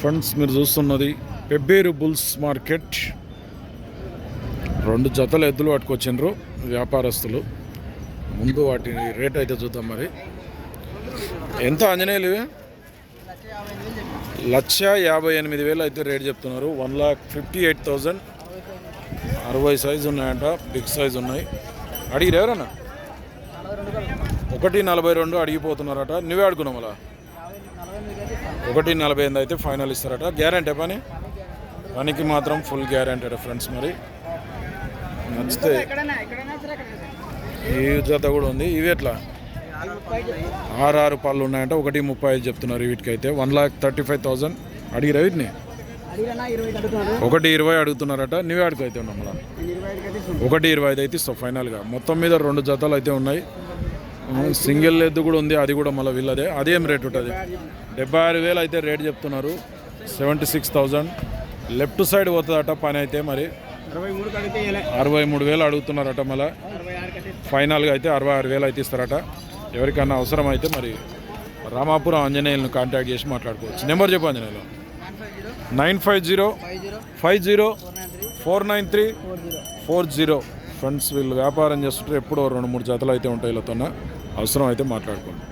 Friends మీరు చూస్తున్నది Pebbair bulls market. రెండు జతల ఎద్దులు పట్టుకొచ్చిండ్రు వ్యాపారస్తులు. ముందు వాటి రేట్ అయితే చూద్దాం మరి. ఎంత ఆంజనేయులు ఇవి? లక్ష యాభై ఎనిమిది వేలు అయితే రేట్ చెప్తున్నారు. One lakh fifty eight thousand. అరవై సైజు ఉన్నాయంట బిగ్ సైజ్ ఉన్నాయి. అడిగిరు ఎవరన్నా? ఒకటి నలభై రెండు అడిగిపోతున్నారట. నువ్వే అడుగున్నావు అలా ఒకటి నలభై ఎనిమిది అయితే ఫైనల్ ఇస్తారట. గ్యారంటీ పని? పనికి మాత్రం ఫుల్ గ్యారంటీ ఫ్రెండ్స్ మరి. నచ్చితే ఈ జత కూడా ఉంది. ఇవి ఎట్లా? ఆరు ఆరు పళ్ళు ఉన్నాయంటే. ఒకటి ముప్పై ఐదు చెప్తున్నారు వీటికైతే. One lakh thirty five thousand అడిగిరా వీటిని? ఒకటి ఇరవై అడుగుతున్నారట. నువ్వే అడుగుతైతే ఉన్నాం అయితే ఒకటి ఇరవై ఐదు అయితే ఇస్తావు ఫైనల్గా మొత్తం మీద రెండు జతలు అయితే ఉన్నాయి. సింగిల్ ఎద్దు కూడా ఉంది అది కూడా మళ్ళీ వీళ్ళదే. అదేం రేట్ ఉంటుంది. డెబ్బై ఆరు వేలు అయితే రేట్ చెప్తున్నారు. Seventy six thousand. Left side పోతుందట పని అయితే మరి. అరవై మూడు వేలు అడుగుతున్నారట మళ్ళీ. ఫైనల్గా అయితే అరవై ఆరు వేలు అయితే ఇస్తారట. ఎవరికన్నా అవసరం అయితే మరి రామాపురం ఆంజనేయులను కాంటాక్ట్ చేసి మాట్లాడుకోవచ్చు. నెంబర్ చెప్పు Anjaneyulu. Nine five zero five zero four nine three four zero. Four zero. Friends వీళ్ళు వ్యాపారం చేస్తుంటే ఎప్పుడో రెండు మూడు జతలు అయితే ఉంటాయి వీళ్ళతో అవసరం అయితే మాట్లాడుకోండి.